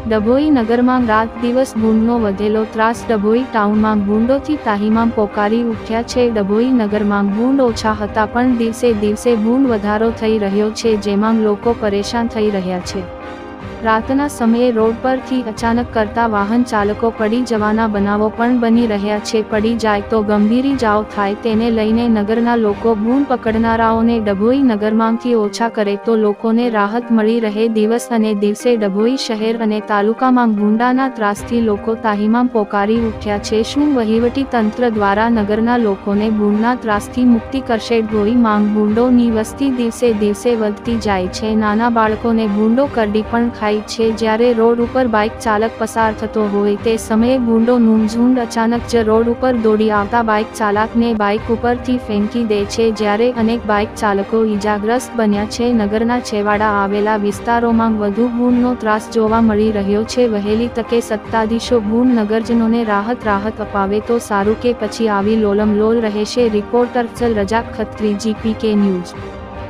ડભોઈ નગરમાં રાત દિવસ ગુંડનો વધેલો ત્રાસ ડભોઈ ટાઉનમાં ગુંડોથી તાહીમામ પોકારી ઉઠ્યા છે. ડભોઈ નગરમાં ગુંડ ઓછા હતા પણ દિવસે દિવસે ગુંડ વધારો થઈ રહ્યો છે જેમાં લોકો પરેશાન થઈ રહ્યા છે. રાતના સમયે રોડ પરથી અચાનક કરતા વાહન ચાલકો પડી જવાના બનાવો પણ બની રહ્યા છે. પડી જાય તો ગંભીરી જાવ થાય તેને લઈને નગરના લોકો ગુણ પકડનારાઓને ડભોઈ નગરમાંથી ઓછા કરે તો લોકોને રાહત મળી રહે દિવસ અને દિવસે ડભોઈ શહેર અને તાલુકામાં ગુંડાના ત્રાસથી લોકો તાહીમાં પોકારી ઉઠ્યા છે. શું વહીવટી તંત્ર દ્વારા નગરના લોકોને ગુંડના ત્રાસથી મુક્તિ કરશે? ડભોઈ માંગ ગુંડોની વસ્તી દિવસે દિવસે વધતી જાય છે. નાના બાળકોને ગુંડો કરડી પણ ખાય છે જ્યારે રોડ ઉપર બાઇક ચાલક પસાર થતો હોય તે સમયે ગુંડો ઝુંડ અચાનક જ રોડ ઉપર દોડી આવતા બાઇક ચાલકને બાઇક ઉપરથી ફેંકી દે છે જ્યારે અનેક બાઇક ચાલકો ઈજાગ્રસ્ત બન્યા છે. નગરના છેવાડા આવેલા વિસ્તારોમાં વધુ ગુણનો ત્રાસ જોવા મળી રહ્યો છે. વહેલી તકે સત્તાધીશો ગુણ નગરજનોને રાહત રાહત અપાવે તો સારું કે પછી આવી લોલમલોલ રહેશે. રિપોર્ટર ચલ રજાક ખત્રી, જીપીકે ન્યૂઝ.